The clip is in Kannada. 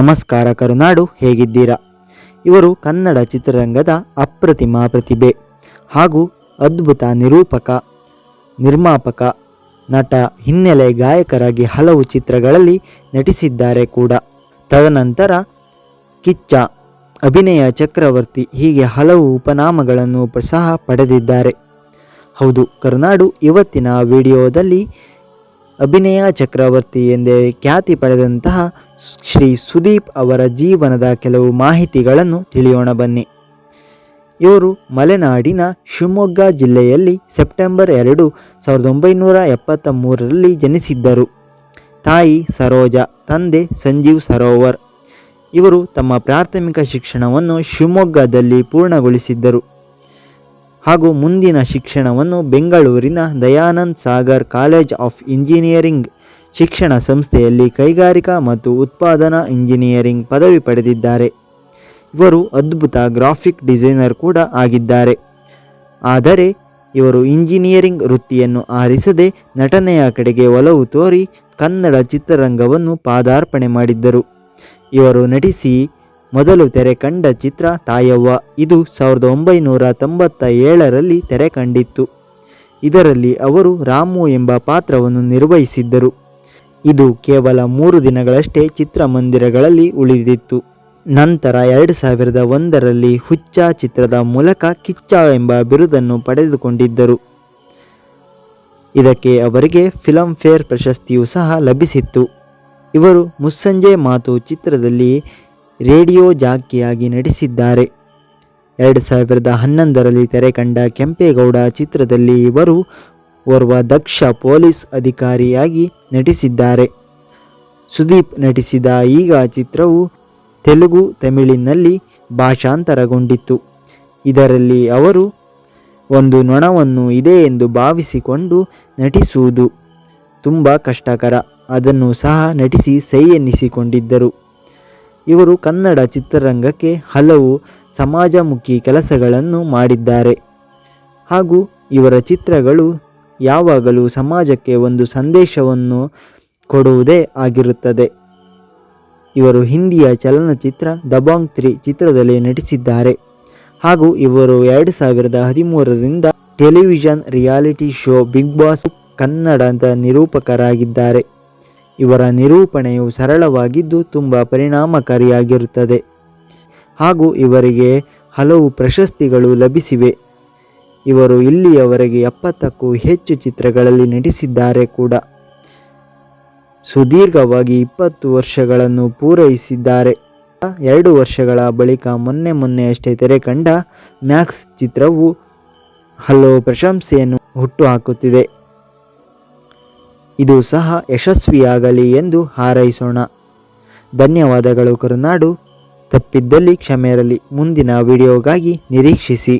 ನಮಸ್ಕಾರ ಕರುನಾಡು, ಹೇಗಿದ್ದೀರಾ? ಇವರು ಕನ್ನಡ ಚಿತ್ರರಂಗದ ಅಪ್ರತಿಮ ಪ್ರತಿಭೆ ಹಾಗೂ ಅದ್ಭುತ ನಿರೂಪಕ, ನಿರ್ಮಾಪಕ, ನಟ, ಹಿನ್ನೆಲೆ ಗಾಯಕರಾಗಿ ಹಲವು ಚಿತ್ರಗಳಲ್ಲಿ ನಟಿಸಿದ್ದಾರೆ ಕೂಡ. ತದನಂತರ ಕಿಚ್ಚ, ಅಭಿನಯ ಚಕ್ರವರ್ತಿ ಹೀಗೆ ಹಲವು ಉಪನಾಮಗಳನ್ನು ಸಹ ಪಡೆದಿದ್ದಾರೆ. ಹೌದು, ಕರುನಾಡು ಇವತ್ತಿನ ವಿಡಿಯೋದಲ್ಲಿ ಅಭಿನಯ ಚಕ್ರವರ್ತಿ ಎಂದೇ ಖ್ಯಾತಿ ಪಡೆದಂತಹ ಶ್ರೀ ಸುದೀಪ್ ಅವರ ಜೀವನದ ಕೆಲವು ಮಾಹಿತಿಗಳನ್ನು ತಿಳಿಯೋಣ ಬನ್ನಿ. ಇವರು ಮಲೆನಾಡಿನ ಶಿವಮೊಗ್ಗ ಜಿಲ್ಲೆಯಲ್ಲಿ ಸೆಪ್ಟೆಂಬರ್ ಎರಡು ಸಾವಿರದ ಒಂಬೈನೂರ ಎಪ್ಪತ್ತ ಮೂರರಲ್ಲಿ ಜನಿಸಿದ್ದರು. ತಾಯಿ ಸರೋಜಾ, ತಂದೆ ಸಂಜೀವ್ ಸರೋವರ್. ಇವರು ತಮ್ಮ ಪ್ರಾಥಮಿಕ ಶಿಕ್ಷಣವನ್ನು ಶಿವಮೊಗ್ಗದಲ್ಲಿ ಪೂರ್ಣಗೊಳಿಸಿದ್ದರು. ಹಾಗೂ ಮುಂದಿನ ಶಿಕ್ಷಣವನ್ನು ಬೆಂಗಳೂರಿನ Dayanand Sagar college of engineering ಶಿಕ್ಷಣ ಸಂಸ್ಥೆಯಲ್ಲಿ ಕೈಗಾರಿಕಾ ಮತ್ತು ಉತ್ಪಾದನಾ ಇಂಜಿನಿಯರಿಂಗ್ ಪದವಿ ಪಡೆದಿದ್ದಾರೆ. ಇವರು ಅದ್ಭುತ ಗ್ರಾಫಿಕ್ ಡಿಸೈನರ್ ಕೂಡ ಆಗಿದ್ದಾರೆ. ಆದರೆ ಇವರು ಇಂಜಿನಿಯರಿಂಗ್ ವೃತ್ತಿಯನ್ನು ಆರಿಸದೆ ನಟನೆಯ ಕಡೆಗೆ ಒಲವು ತೋರಿ ಕನ್ನಡ ಚಿತ್ರರಂಗವನ್ನು ಪಾದಾರ್ಪಣೆ ಮಾಡಿದ್ದರು. ಇವರು ನಟಿಸಿ ಮೊದಲು ತೆರೆ ಕಂಡ ಚಿತ್ರ ತಾಯವ್ವ. ಇದು ಸಾವಿರದ ಒಂಬೈನೂರ ತೊಂಬತ್ತ ಏಳರಲ್ಲಿ ತೆರೆ ಕಂಡಿತ್ತು. ಇದರಲ್ಲಿ ಅವರು ರಾಮು ಎಂಬ ಪಾತ್ರವನ್ನು ನಿರ್ವಹಿಸಿದ್ದರು. ಇದು ಕೇವಲ ಮೂರು ದಿನಗಳಷ್ಟೇ ಚಿತ್ರಮಂದಿರಗಳಲ್ಲಿ ಉಳಿದಿತ್ತು. ನಂತರ ಎರಡು ಸಾವಿರದ ಒಂದರಲ್ಲಿ ಹುಚ್ಚ ಚಿತ್ರದ ಮೂಲಕ ಕಿಚ್ಚ ಎಂಬ ಬಿರುದನ್ನು ಪಡೆದುಕೊಂಡಿದ್ದರು. ಇದಕ್ಕೆ ಅವರಿಗೆ ಫಿಲಂ ಫೇರ್ ಪ್ರಶಸ್ತಿಯೂ ಸಹ ಲಭಿಸಿತ್ತು. ಇವರು ಮುಸ್ಸಂಜೆ ಮಾತು ಚಿತ್ರದಲ್ಲಿ ರೇಡಿಯೋ ಜಾಕಿಯಾಗಿ ನಟಿಸಿದ್ದಾರೆ. ಎರಡು ಸಾವಿರದ ಹನ್ನೊಂದರಲ್ಲಿ ತೆರೆಕಂಡ ಕೆಂಪೇಗೌಡ ಚಿತ್ರದಲ್ಲಿ ಇವರು ಓರ್ವ ದಕ್ಷ ಪೊಲೀಸ್ ಅಧಿಕಾರಿಯಾಗಿ ನಟಿಸಿದ್ದಾರೆ. ಸುದೀಪ್ ನಟಿಸಿದ ಈಗ ಚಿತ್ರವು ತೆಲುಗು, ತಮಿಳಿನಲ್ಲಿ ಭಾಷಾಂತರಗೊಂಡಿತ್ತು. ಇದರಲ್ಲಿ ಅವರು, ಒಂದು ನೊಣವನ್ನು ಇದೆ ಎಂದು ಭಾವಿಸಿಕೊಂಡು ನಟಿಸುವುದು ತುಂಬ ಕಷ್ಟಕರ. ಅದನ್ನು ಸಹ ನಟಿಸಿ ಸೈ ಎನ್ನಿಸಿಕೊಂಡಿದ್ದರು. ಇವರು ಕನ್ನಡ ಚಿತ್ರರಂಗಕ್ಕೆ ಹಲವು ಸಮಾಜಮುಖಿ ಕೆಲಸಗಳನ್ನು ಮಾಡಿದ್ದಾರೆ. ಹಾಗೂ ಇವರ ಚಿತ್ರಗಳು ಯಾವಾಗಲೂ ಸಮಾಜಕ್ಕೆ ಒಂದು ಸಂದೇಶವನ್ನು ಕೊಡುವುದೇ ಆಗಿರುತ್ತದೆ. ಇವರು ಹಿಂದಿಯ ಚಲನಚಿತ್ರ ದಬಾಂಗ್ ತ್ರೀ ಚಿತ್ರದಲ್ಲಿ ನಟಿಸಿದ್ದಾರೆ. ಹಾಗೂ ಇವರು ಎರಡು ಸಾವಿರದ ಹದಿಮೂರರಿಂದ television reality show Bigg Boss ಕನ್ನಡದ ನಿರೂಪಕರಾಗಿದ್ದಾರೆ. ಇವರ ನಿರೂಪಣೆಯು ಸರಳವಾಗಿದ್ದು ತುಂಬ ಪರಿಣಾಮಕಾರಿಯಾಗಿರುತ್ತದೆ. ಹಾಗೂ ಇವರಿಗೆ ಹಲವು ಪ್ರಶಸ್ತಿಗಳು ಲಭಿಸಿವೆ. ಇವರು ಇಲ್ಲಿಯವರೆಗೆ ಎಪ್ಪತ್ತಕ್ಕೂ ಹೆಚ್ಚು ಚಿತ್ರಗಳಲ್ಲಿ ನಟಿಸಿದ್ದಾರೆ ಕೂಡ. ಸುದೀರ್ಘವಾಗಿ ಇಪ್ಪತ್ತು ವರ್ಷಗಳನ್ನು ಪೂರೈಸಿದ್ದಾರೆ. ಎರಡು ವರ್ಷಗಳ ಬಳಿಕ ಮೊನ್ನೆ ಮೊನ್ನೆಯಷ್ಟೇ ತೆರೆ ಕಂಡ ಮ್ಯಾಕ್ಸ್ ಚಿತ್ರವು ಹಲವು ಪ್ರಶಂಸೆಯನ್ನು ಹುಟ್ಟುಹಾಕುತ್ತಿದೆ ಇದು ಸಹ ಯಶಸ್ವಿಯಾಗಲಿ ಎಂದು ಹಾರೈಸೋಣ. ಧನ್ಯವಾದಗಳು ಕರುನಾಡು. ತಪ್ಪಿದ್ದಲ್ಲಿ ಕ್ಷಮೆ ಇರಲಿ. ಮುಂದಿನ ವಿಡಿಯೋಗಾಗಿ ನಿರೀಕ್ಷಿಸಿ.